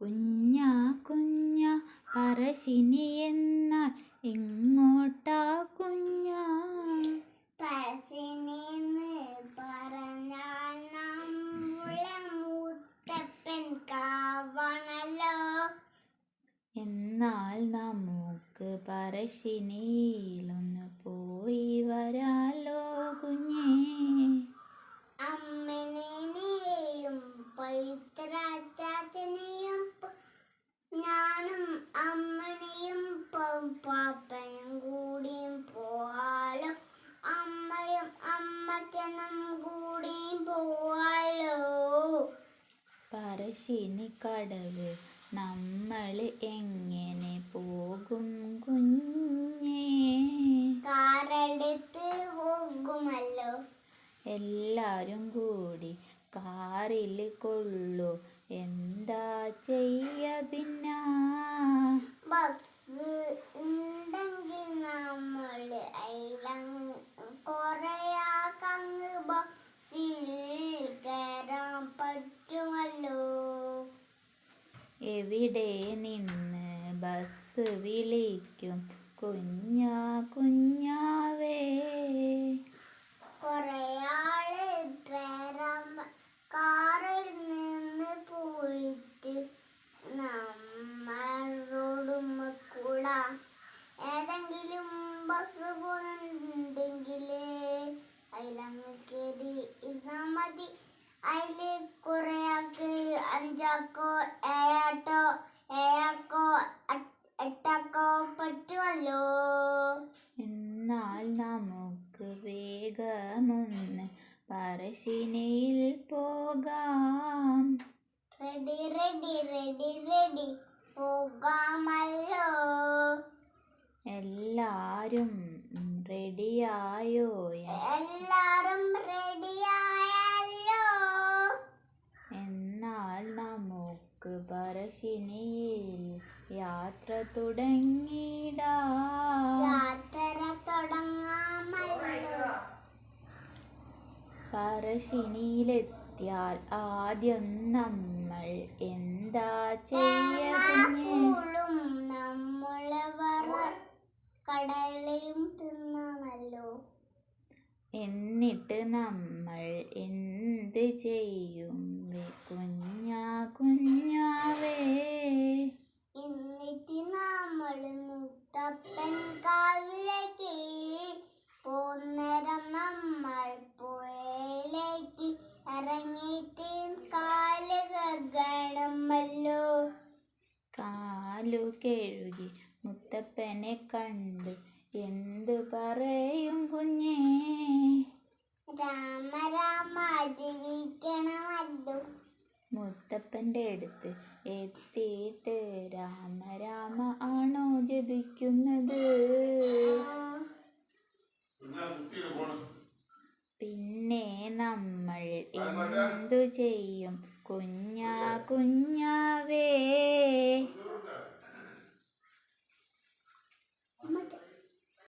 കുഞ്ഞാ കുഞ്ഞ പറശ്ശിനി എന്നാൽ എങ്ങോട്ടാ കുഞ്ഞാ? പറശ്ശിനിന്ന് പറഞ്ഞാൽ നമ്മളെ മൂത്തപ്പൻ കാവണല്ലോ. എന്നാൽ നമുക്ക് പറശ്ശിനിയിലൊന്ന് പോയി വരാലോ കുഞ്ഞേ. ഞാനും അമ്മനെയും പാപ്പനും കൂടിയും പോവാലോ. അമ്മയും അമ്മച്ചനും കൂടിയും പോവാലോ. പറശ്ശിനി കടവ് നമ്മൾ എങ്ങനെ പോകും കുഞ്ഞേ? കാറെടുത്ത് പോകുമല്ലോ. എല്ലാവരും കൂടി കാറിൽ കൊള്ളു. എന്താ ചെയ്യ പിന്നെ? ബസ് ഉണ്ടെങ്കിൽ നമ്മൾ അതിലങ്ങ് കുറയാക്കങ്ങ് ബസ്സിൽ കയറാൻ പറ്റുമല്ലോ. എവിടെ നിന്ന് ബസ് വിളിക്കും? കുഞ്ഞാ കുഞ്ഞാവേ കുറയാൾ പേരാൻ കാറിൽ നിന്ന് പോയിട്ട് നമ്മൾ റോഡുമ്മ കൂടാ ഏതെങ്കിലും ബസ് പോണുണ്ടെങ്കിൽ അതിലങ്ങ് കയറി ഇരുന്നാ മതി. അതിൽ കുറെ ആൾക്ക് അഞ്ചാക്കോ ഏഴാട്ടോ ഏഴാക്കോ എട്ടാക്കോ പറ്റുമല്ലോ എന്നാൽ നമുക്ക് വേഗമൊന്ന് പറശ്ശിനിയിൽ പോകാം. Ready ready ready ready. പോകാമല്ലോ എല്ലാരും റെഡിയായോ? എല്ലാരും റെഡിയായല്ലോ. എന്നാൽ നമുക്ക് പറശ്ശിനിയിൽ യാത്ര തുടങ്ങിടാം. യാത്ര തുടങ്ങാമല്ലോ. പറശ്ശിനിയിലെത്തിയാൽ ആദ്യം നമ്മൾ എന്താ ചെയ്യ കുഞ്ഞേ തേങ്ങാപ്പൂളും നമ്മളെ വറ കടലയും തിന്നാമല്ലോ. എന്നിട്ട് നമ്മൾ എന്ത് ചെയ്യും? കുഞ്ഞാ കുഞ്ഞാവേ. എന്നിട്ട് നമ്മൾ മുത്തപ്പൻ കാവിലേക്ക് പോന്നേരം നമ്മൾ പുഴയിലേക്ക് ഇറങ്ങിയിട്ട് കാൽ കഴുകണമല്ലോ കാലു കഴുകി മുത്തപ്പനെ കണ്ട് എന്ത് പറയും കുഞ്ഞേ? രാമ രാമ ജീവിക്കണമല്ലോ മുത്തപ്പന്റെ അടുത്ത് എത്തിയിട്ട് രാമ രാമ ആണോ ജപിക്കുന്നത്? പിന്നെ നമ്മൾ എന്തു ചെയ്യും കുഞ്ഞാ കുഞ്ഞാവേ